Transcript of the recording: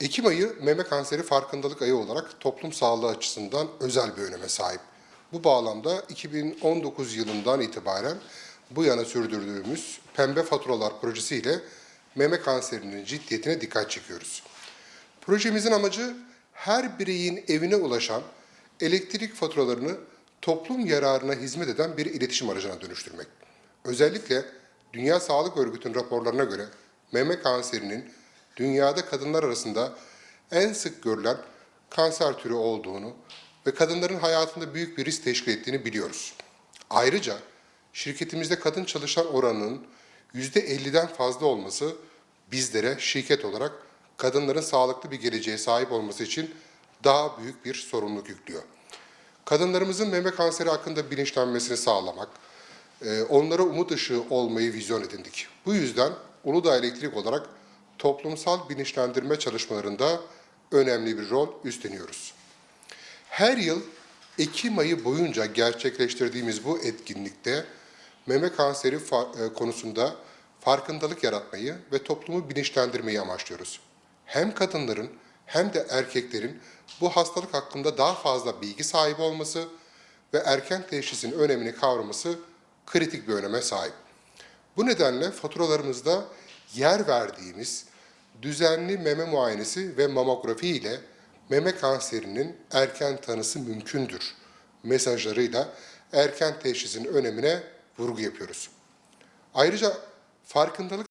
Ekim ayı meme kanseri farkındalık ayı olarak toplum sağlığı açısından özel bir öneme sahip. Bu bağlamda 2019 yılından itibaren bu yana sürdürdüğümüz Pembe Faturalar projesiyle meme kanserinin ciddiyetine dikkat çekiyoruz. Projemizin amacı her bireyin evine ulaşan elektrik faturalarını toplum yararına hizmet eden bir iletişim aracına dönüştürmek. Özellikle Dünya Sağlık Örgütü'nün raporlarına göre meme kanserinin dünyada kadınlar arasında en sık görülen kanser türü olduğunu ve kadınların hayatında büyük bir risk teşkil ettiğini biliyoruz. Ayrıca şirketimizde kadın çalışan oranının %50'den fazla olması bizlere şirket olarak kadınların sağlıklı bir geleceğe sahip olması için daha büyük bir sorumluluk yüklüyor. Kadınlarımızın meme kanseri hakkında bilinçlenmesini sağlamak, e, onlara umut ışığı olmayı vizyon edindik. Bu yüzden Uludağ Elektrik olarak toplumsal bilinçlendirme çalışmalarında önemli bir rol üstleniyoruz. Her yıl Ekim ayı boyunca gerçekleştirdiğimiz bu etkinlikte meme kanseri e, konusunda farkındalık yaratmayı ve toplumu bilinçlendirmeyi amaçlıyoruz. Hem kadınların hem de erkeklerin bu hastalık hakkında daha fazla bilgi sahibi olması ve erken teşhisin önemini kavraması kritik bir öneme sahip. Bu nedenle faturalarımızda yer verdiğimiz düzenli meme muayenesi ve mamografi ile meme kanserinin erken tanısı mümkündür mesajlarıyla erken teşhisin önemine vurgu yapıyoruz. Ayrıca farkındalık